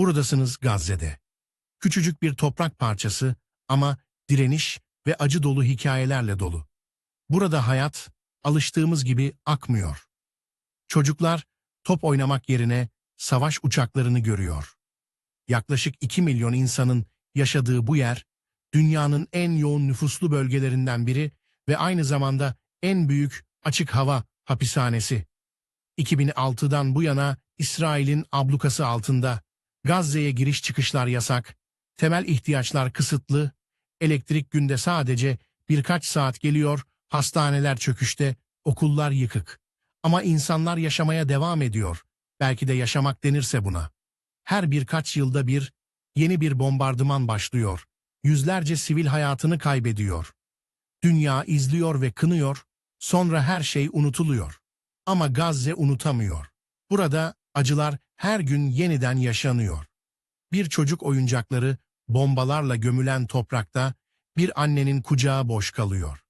Buradasınız Gazze'de. Küçücük bir toprak parçası ama direniş ve acı dolu hikayelerle dolu. Burada hayat alıştığımız gibi akmıyor. Çocuklar top oynamak yerine savaş uçaklarını görüyor. Yaklaşık 2 milyon insanın yaşadığı bu yer, dünyanın en yoğun nüfuslu bölgelerinden biri ve aynı zamanda en büyük açık hava hapishanesi. 2006'dan bu yana İsrail'in ablukası altında Gazze'ye giriş çıkışlar yasak, temel ihtiyaçlar kısıtlı, elektrik günde sadece birkaç saat geliyor, hastaneler çöküşte, okullar yıkık. Ama insanlar yaşamaya devam ediyor. Belki de yaşamak denirse buna. Her birkaç yılda bir yeni bir bombardıman başlıyor. Yüzlerce sivil hayatını kaybediyor. Dünya izliyor ve kınıyor, sonra her şey unutuluyor. Ama Gazze unutamıyor. Burada acılar her gün yeniden yaşanıyor. Bir çocuk oyuncakları bombalarla gömülen toprakta bir annenin kucağı boş kalıyor.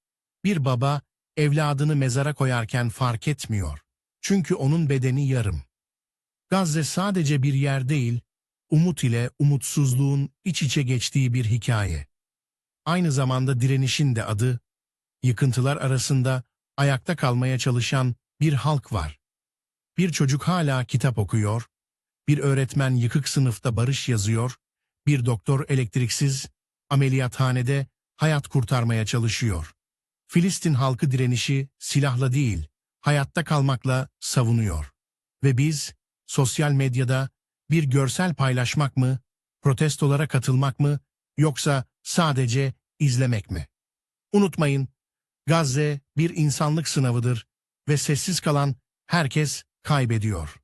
Bir baba evladını mezara koyarken fark etmiyor. Çünkü onun bedeni yarım. Gazze sadece bir yer değil, umut ile umutsuzluğun iç içe geçtiği bir hikaye. Aynı zamanda direnişin de adı, yıkıntılar arasında ayakta kalmaya çalışan bir halk var. Bir çocuk hala kitap okuyor, bir öğretmen yıkık sınıfta barış yazıyor, bir doktor elektriksiz, ameliyathanede hayat kurtarmaya çalışıyor. Filistin halkı direnişi silahla değil, hayatta kalmakla savunuyor. Ve biz, sosyal medyada bir görsel paylaşmak mı, protestolara katılmak mı, yoksa sadece izlemek mi? Unutmayın, Gazze bir insanlık sınavıdır ve sessiz kalan herkes kaybediyor.